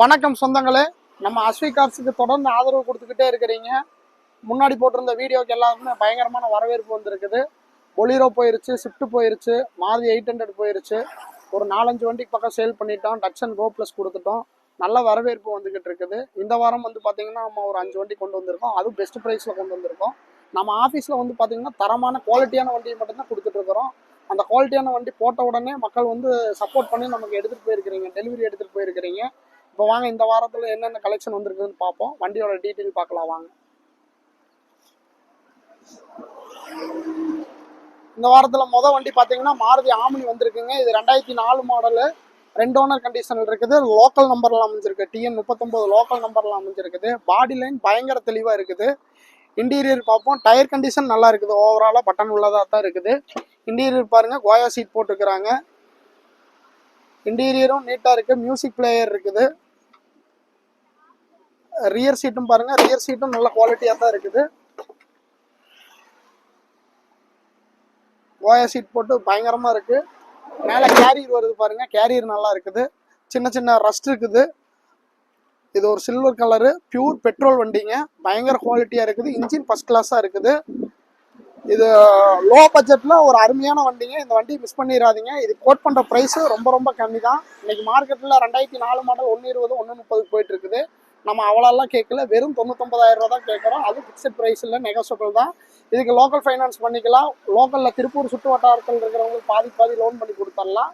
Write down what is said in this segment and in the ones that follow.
வணக்கம் சொந்தங்களே. நம்ம அஸ்வி கார்ஸுக்கு தொடர்ந்து ஆதரவு கொடுத்துக்கிட்டே இருக்கிறீங்க. முன்னாடி போட்டிருந்த வீடியோக்கு எல்லாருமே பயங்கரமான வரவேற்பு வந்திருக்குது. பொலிரோ போயிருச்சு ஸ்விஃப்ட் போயிருச்சு மாதி எயிட் ஹண்ட்ரட் போயிருச்சு. ஒரு நாலஞ்சு வண்டிக்கு பக்கம் சேல் பண்ணிட்டோம் டட்சன் கோ ப்ளஸ் கொடுத்துட்டோம். நல்ல வரவேற்பு வந்துகிட்டு இருக்குது. இந்த வாரம் வந்து பார்த்தீங்கன்னா நம்ம ஒரு அஞ்சு வண்டி கொண்டு வந்திருக்கோம். அதுவும் பெஸ்ட் ப்ரைஸில் கொண்டு வந்திருக்கோம். நம்ம ஆஃபீஸில் வந்து பார்த்தீங்கன்னா தரமான குவாலிட்டியான வண்டியை மட்டும்தான் கொடுத்துட்ருக்குறோம் அந்த குவாலிட்டியான வண்டி போட்ட உடனே மக்கள் வந்து சப்போர்ட் பண்ணி நமக்கு எடுத்துகிட்டு போயிருக்கிறீங்க டெலிவரி எடுத்துகிட்டு போயிருக்கிறீங்க. இப்போ வாங்க இந்த வாரத்தில் என்னென்ன கலெக்ஷன் வந்திருக்குதுன்னு பார்ப்போம். வண்டியோட டீட்டெயில் பார்க்கலாம் வாங்க. இந்த வாரத்தில் மொதல் வண்டி பார்த்தீங்கன்னா மாருதி ஆமினி வந்திருக்குங்க. இது ரெண்டாயிரத்தி நாலு மாடலு ரெண்டு ஓனர் கண்டிஷனில் இருக்குது. லோக்கல் நம்பர்லாம் அமைஞ்சிருக்கு. டிஎன் முப்பத்தொம்போது லோக்கல் நம்பர்லாம் அமைஞ்சிருக்குது. பாடி லைன் பயங்கர தெளிவாக இருக்குது. இன்டீரியர் பார்ப்போம். டயர் கண்டிஷன் நல்லா இருக்குது. ஓவராலாக பட்டன் உள்ளதாக தான் இருக்குது. இன்டீரியர் பாருங்க கோயா சீட் போட்டுருக்குறாங்க. இன்டீரியரும் நீட்டாக இருக்குது மியூசிக் பிளேயர் இருக்குது. ரியர் சீட்டும் பாருங்க. ரியர் சீட்டும் நல்ல குவாலிட்டியாக தான் இருக்குது. கோயா சீட் போட்டு பயங்கரமா இருக்கு. மேலே கேரியர் வருது பாருங்க. கேரியர் நல்லா இருக்குது. சின்ன சின்ன ரஸ்ட் இருக்குது. இது ஒரு சில்வர் கலரு பியூர் பெட்ரோல் வண்டிங்க. பயங்கர குவாலிட்டியாக இருக்குது. இன்ஜின் ஃபர்ஸ்ட் கிளாஸாக இருக்குது. இது லோ பட்ஜெட்டில் ஒரு அருமையான வண்டிங்க. இந்த வண்டி மிஸ் பண்ணிடாதீங்க. இது கோட் பண்ணுற ப்ரைஸு ரொம்ப ரொம்ப கம்மி தான். இன்னைக்கு மார்க்கெட்டில் ரெண்டாயிரத்தி நாலு மாடல் ஒன்று இருபது ஒன்று முப்பதுக்கு போயிட்டு இருக்குது. நம்ம அவ்வளோலாம் கேட்கல. வெறும் தொண்ணூத்தொம்பதாயிரம் ரூபா தான் கேட்குறோம். அது ஃபிக்ஸட் ப்ரைஸ் இல்லை நெகோசியபிள் தான். இதுக்கு லோக்கல் ஃபைனான்ஸ் பண்ணிக்கலாம். லோக்கலில் திருப்பூர் சுற்று வட்டாரத்தில் இருக்கிறவங்களுக்கு பாதி பாதி லோன் பண்ணி கொடுத்துடலாம்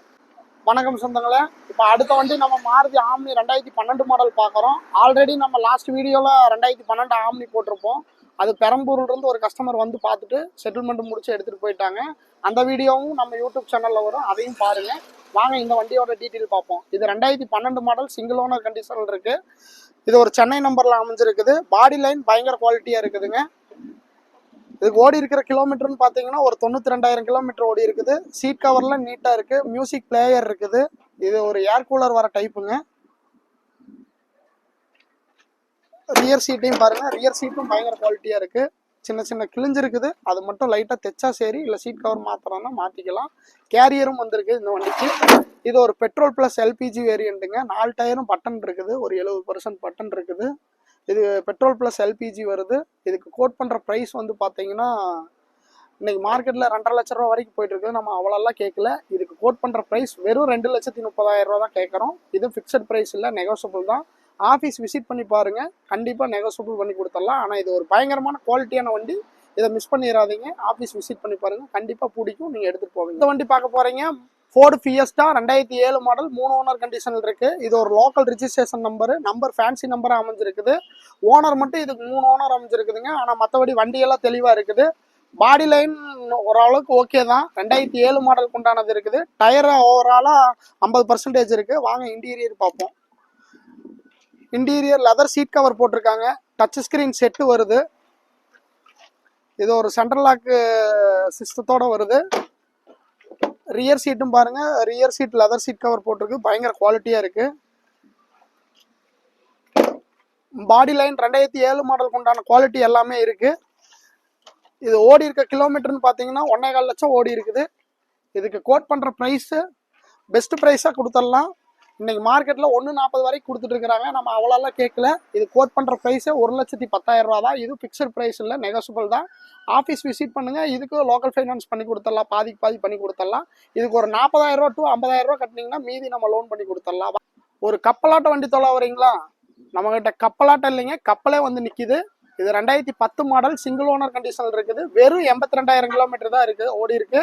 வணக்கம் சொந்தங்களே. இப்போ அடுத்த வண்டி நம்ம மாருதி ஆம்னி ரெண்டாயிரத்தி பன்னெண்டு மாடல் பார்க்குறோம். ஆல்ரெடி நம்ம லாஸ்ட் வீடியோவில் ரெண்டாயிரத்தி பன்னெண்டு ஆம்னி போட்டிருப்போம். அது பெரம்பூர்லேருந்து ஒரு கஸ்டமர் வந்து பார்த்துட்டு செட்டில்மெண்ட் முடிச்சு எடுத்துகிட்டு போயிட்டாங்க. அந்த வீடியோவும் நம்ம யூடியூப் சேனலில் வரும். அதையும் பாருங்கள் வாங்க இந்த வண்டியோட டீட்டெயில் பார்ப்போம். இது ரெண்டாயிரத்தி பன்னெண்டு மாடல் சிங்கிள் ஓனர் கண்டிஷனில் இருக்குது இது ஒரு சென்னை நம்பரில் அமைஞ்சிருக்குது. பாடி லைன் பயங்கர குவாலிட்டியாக இருக்குதுங்க. இதுக்கு ஓடி இருக்கிற கிலோமீட்டர்னு பார்த்தீங்கன்னா ஒரு தொண்ணூற்றி ரெண்டாயிரம் கிலோமீட்டர் ஓடி இருக்குது. சீட் கவர்லாம் நீட்டாக இருக்குது மியூசிக் பிளேயர் இருக்குது. இது ஒரு ஏர் கூலர் வர டைப்புங்க. ரியர் சீட்டையும் பாருங்க. ரியர் சீட்டும் பயங்கர குவாலிட்டியாக இருக்குது சின்ன சின்ன கிழிஞ்சிருக்குது அது மட்டும் லைட்டாக தைச்சா சரி இல்லை சீட் கவர் மாத்திரம்னா மாற்றிக்கலாம் கேரியரும் வந்திருக்கு இந்த வண்டிக்கு. இது ஒரு பெட்ரோல் ப்ளஸ் எல்பிஜி வேரியண்ட்டுங்க நாலு டயரும் பட்டன் இருக்குது. ஒரு எழுபது பர்சன்ட் பட்டன் இருக்குது. இது பெட்ரோல் ப்ளஸ் எல்பிஜி வருது. இதுக்கு கோட் பண்ணுற ப்ரைஸ் வந்து பார்த்தீங்கன்னா இன்னைக்கு மார்க்கெட்டில் ரெண்டரை லட்ச ரூபா வரைக்கும் போயிட்டு இருக்குது. நம்ம அவ்வளோலாம் கேட்கல இதுக்கு கோட் பண்ணுற ப்ரைஸ் வெறும் ரெண்டு லட்சத்தி முப்பதாயிரம் ரூபா தான் கேட்குறோம் இது ஃபிக்ஸட் ப்ரைஸ் இல்லை நெகோசியபிள் தான். ஆஃபீஸ் விசிட் பண்ணி பாருங்கள் கண்டிப்பாக நெகோசியபிள் பண்ணி கொடுத்துடலாம். ஆனால் இது ஒரு பயங்கரமான குவாலிட்டியான வண்டி. இதை மிஸ் பண்ணிடாதீங்க ஆஃபீஸ் விசிட் பண்ணி பாருங்கள் கண்டிப்பாக பிடிக்கும். நீங்கள் எடுத்துகிட்டு போவீங்க. இந்த வண்டி பார்க்க போகிறீங்க ஃபோர்டு ஃபியஸ்டா ரெண்டாயிரத்தி ஏழு மாடல் மூணு ஓனர் கண்டிஷனில் இருக்குது இது ஒரு local registration number number fancy நம்பராக அமைஞ்சிருக்குது. ஓனர் மட்டும் இதுக்கு மூணு ஓனர் அமைஞ்சிருக்குதுங்க. ஆனால் மற்றபடி வண்டியெல்லாம் தெளிவாக இருக்குது. பாடி லைன் ஓரளவுக்கு ஓகே தான். ரெண்டாயிரத்தி ஏழு மாடலுக்கு உண்டானது இருக்குது. டயர் ஓவராலாக ஐம்பது பர்சன்டேஜ் இருக்குது வாங்க இன்டீரியர் பார்ப்போம். இன்டீரியர் லெதர் சீட் கவர் போட்டிருக்காங்க. டச் ஸ்கிரீன் செட்டு வருது. இது ஒரு சென்ட்ரல் லாக்கு சிஸ்டத்தோட வருது. ரியர் சீட்டும் பாருங்க. Rear seat leather seat cover போட்டிருக்கு. பயங்கர குவாலிட்டியா இருக்கு. பாடி லைன் ரெண்டாயிரத்தி ஏழு மாடலுக்கு உண்டான குவாலிட்டி எல்லாமே இருக்கு. இது ஓடி இருக்க கிலோமீட்டர்னு பார்த்தீங்கன்னா ஒன்னே கால் லட்சம் ஓடி இருக்குது. இதுக்கு கோட் பண்ணுற ப்ரைஸு பெஸ்ட் ப்ரைஸாக கொடுத்துடலாம் இன்னைக்கு மார்க்கெட்டில் ஒன்று நாற்பது வரைக்கும் கொடுத்துட்டு இருக்கிறாங்க. நம்ம அவ்வளோலாம் கேட்கல. இது கோட் பண்ணுற ப்ரைஸே ஒரு லட்சத்தி பத்தாயிரம் ரூபா தான். இது ஃபிக்ஸட் ப்ரைஸ் இல்லை நெகோசியபிள் தான். ஆஃபீஸ் விசிட் பண்ணுங்க. இதுக்கு லோக்கல் ஃபைனான்ஸ் பண்ணி கொடுத்துடலாம். பாதிக்கு பாதி பண்ணி கொடுத்துடலாம். இதுக்கு ஒரு நாற்பதாயிரம் ரூபா டு ஐம்பதாயிரம் ரூபா கட்டினீங்கன்னா மீதி நம்ம லோன் பண்ணி கொடுத்துடலாம். ஒரு கப்பலாட்ட வண்டி தொலை வரீங்களா நம்மகிட்ட கப்பலாட்டம் இல்லைங்க. கப்பலே வந்து நிற்கிது இது ரெண்டாயிரத்தி பத்து மாடல் சிங்கிள் ஓனர் கண்டிஷனில் இருக்குது. வெறும் எண்பத்தி ரெண்டாயிரம் கிலோமீட்டர் தான் இருக்குது ஓடி இருக்கு.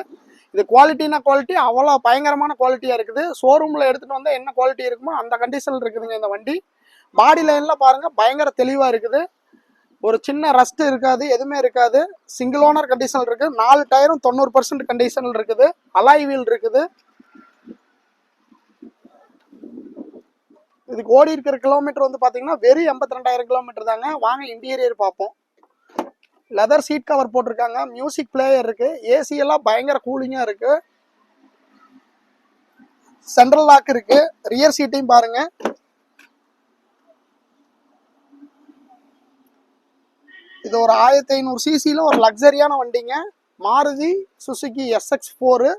இது குவாலிட்டினா குவாலிட்டி அவ்வளோ பயங்கரமான குவாலிட்டியாக இருக்குது. ஷோரூமில் எடுத்துகிட்டு வந்தால் என்ன குவாலிட்டி இருக்குமோ அந்த கண்டிஷனில் இருக்குதுங்க இந்த வண்டி. பாடி லைனில் பாருங்கள் பயங்கர தெளிவாக இருக்குது. ஒரு சின்ன ரஸ்ட் இருக்காது எதுவுமே இருக்காது. சிங்கிள் ஓனர் கண்டிஷனில் இருக்குது நாலு டயரும் தொண்ணூறு பர்சன்ட் கண்டிஷனில் இருக்குது. அலாய் வீல் இருக்குது. இதுக்கு ஓடி இருக்கிற கிலோமீட்டர் வந்து பார்த்தீங்கன்னா வெறும் எண்பத்தி ரெண்டாயிரம் கிலோமீட்டர் தாங்க. வாங்க இன்டீரியர் பார்ப்போம். லெதர் சீட் கவர் போட்டிருக்காங்க. மியூசிக் பிளேயர் இருக்கு. ஏசி எல்லாம் பயங்கர கூலிங்கா இருக்கு. சென்ட்ரல் லாக் இருக்கு. ரியர் சீட்டையும் பாருங்க. இது ஒரு ஆயிரத்தி ஐநூறு சிசியில ஒரு லக்ஸரியான வண்டிங்க. மாருதி சுசுகி எஸ்எக்ஸ் ஃபோரு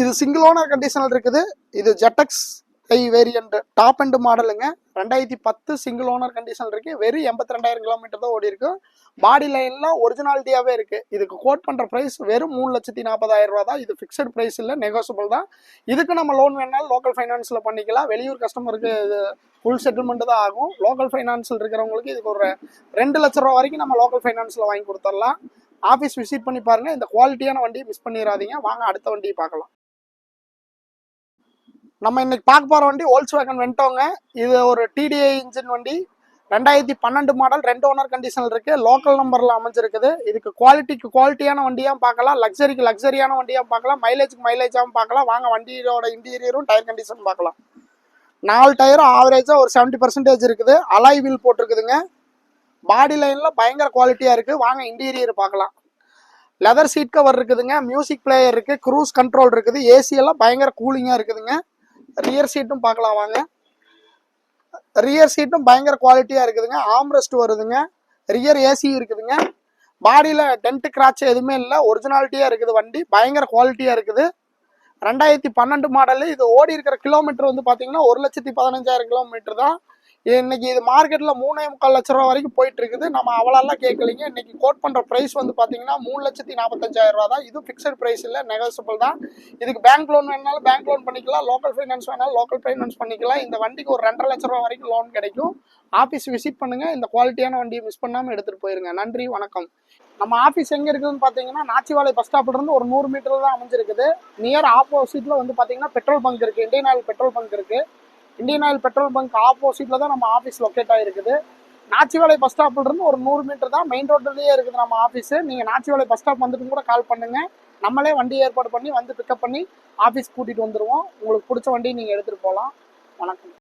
இது சிங்கிள் ஓனர் கண்டிஷனில் இருக்குது. இது ஜெட்டக்ஸ் ஐ வேரியண்ட் டாப் அண்ட் மாடலுங்க ரெண்டாயிரத்தி பத்து சிங்கிள் ஓனர் கண்டிஷன் இருக்கு. வெறும் எண்பத்தி ரெண்டாயிரம் கிலோமீட்டர் தான் ஓடி இருக்கும் பாடி லைன்லாம் ஒரிஜினாலிட்டியாவே இருக்கு. இதுக்கு கோட் பண்ற பிரைஸ் வெறும் மூணு லட்சத்தி நாற்பதாயிரம் ரூபா தான். இது ஃபிக்ஸட் பிரைஸ் இல்லை நெகோசியபிள் தான். இதுக்கு நம்ம லோன் வேணாலும் லோக்கல் ஃபைனான்ஸ்ல பண்ணிக்கலாம். வெளியூர் கஸ்டமருக்கு இது ஃபுல் செட்டில்மெண்ட் தான் ஆகும். லோக்கல் ஃபைனான்ஸில் இருக்கிறவங்களுக்கு இதுக்கு ஒரு ரெண்டு லட்ச ரூபா வரைக்கும் நம்ம லோக்கல் ஃபைனான்ஸில் வாங்கி கொடுத்துடலாம். ஆஃபீஸ் விசிட் பண்ணி பாருங்க. இந்த குவாலிட்டியான வண்டியை மிஸ் பண்ணிடாதீங்க வாங்க அடுத்த வண்டியை பார்க்கலாம். நம்ம இன்னைக்கு பார்க்க போற வண்டி ஓல்ஸ் வேகன் வென்டோங்க இது ஒரு டிடிஐ இன்ஜின் வண்டி. ரெண்டாயிரத்தி பன்னெண்டு மாடல் ரெண்டு ஓனர் கண்டிஷன் இருக்கு. லோக்கல் நம்பர்ல அமைஞ்சிருக்குது. இதுக்கு குவாலிட்டிக்கு குவாலிட்டியான வண்டியாக பார்க்கலாம். லக்ஸரிக்கு லக்ஸரியான வண்டியாக பார்க்கலாம். மைலேஜுக்கு மைலேஜாகவும் பார்க்கலாம். வாங்க வண்டியோட இன்டீரியரும் டயர் கண்டிஷன் பார்க்கலாம். நாலு டயரும் ஆவரேஜாக ஒரு செவன்டி பர்சன்டேஜ் இருக்குது. அலாய் வீல் போட்டிருக்குதுங்க. பாடி லைனில் பயங்கர குவாலிட்டியாக இருக்குது வாங்க இன்டீரியர் பார்க்கலாம். லெதர் சீட் கவர் இருக்குதுங்க மியூசிக் பிளேயர் இருக்குது. க்ரூஸ் கண்ட்ரோல் இருக்குது ஏசியெல்லாம் பயங்கர கூலிங்காக இருக்குதுங்க. ரியர் சீட்டும் பார்க்கலாம் வாங்க. ரியர் சீட்டும் பயங்கர குவாலிட்டியாக இருக்குதுங்க. ஆம்ரெஸ்ட் வருதுங்க. ரியர் ஏசி இருக்குதுங்க. பாடியில் டென்ட் கிராச் எதுவுமே இல்லை. ஒரிஜினாலிட்டியாக இருக்குது வண்டி. பயங்கர குவாலிட்டியாக இருக்குது. ரெண்டாயிரத்தி பன்னெண்டு மாடலு இது ஓடி இருக்கிற கிலோமீட்டர் வந்து பார்த்தீங்கன்னா ஒரு லட்சத்தி பதினஞ்சாயிரம் கிலோமீட்டர் தான். இன்னைக்கு இது மார்க்கெட்ல மூணே முக்கால் லட்ச ரூபா வரைக்கும் போயிட்டு இருக்குது நம்ம அவ்வளோலாம் கேட்கலீங்க. இன்னைக்கு கோட் பண்ற பிரைஸ் வந்து பாத்தீங்கன்னா மூணு லட்சத்தி நாற்பத்தஞ்சாயிரம் ரூபா தான். இது ஃபிக்ஸட் பிரைஸ் இல்லை நெகோசியபிள் தான். இதுக்கு பேங்க் லோன் வேணாலும் பேங்க் லோன் பண்ணிக்கலாம். லோக்கல் ஃபைனான்ஸ் வேணாலும் லோக்கல் ஃபைனான்ஸ் பண்ணிக்கலாம். இந்த வண்டிக்கு ஒரு ரெண்டரை லட்ச ரூபா வரைக்கும் லோன் கிடைக்கும். ஆஃபீஸ் விசிட் பண்ணுங்க. இந்த குவாலிட்டியான வண்டியை மிஸ் பண்ணாம எடுத்துட்டு போயிருங்க. நன்றி வணக்கம். நம்ம ஆஃபீஸ் எங்கே இருக்குதுன்னு பார்த்தீங்கன்னா நாச்சிவாலை பஸ் ஸ்டாப்ல இருந்து ஒரு நூறு மீட்டர் தான் அமைஞ்சிருக்குது. நியர் ஆப்போசிட்ல வந்து பார்த்தீங்கன்னா பெட்ரோல் பங்க் இருக்குது இந்தியன் ஆயில் பெட்ரோல் பங்க் இருக்குது இந்தியன் ஆயில் பெட்ரோல் பங்க் ஆப்போசிட்ல தான் நம்ம ஆஃபீஸ் லொக்கேட் ஆகிருக்குது நாச்சிவாலை பஸ் ஸ்டாப்ல இருந்து ஒரு நூறு மீட்டர் தான் மெயின் ரோட்லேயே இருக்குது நம்ம ஆஃபீஸ் நீங்க நாச்சிவாலை பஸ் ஸ்டாப் வந்துட்டு கூட கால் பண்ணுங்க. நம்மளே வண்டி ஏற்பாடு பண்ணி வந்து பிக்கப் பண்ணி ஆஃபீஸ் கூட்டிட்டு வந்துடுவோம் உங்களுக்கு பிடிச்ச வண்டியை நீங்க எடுத்துட்டு போகலாம் வணக்கம்.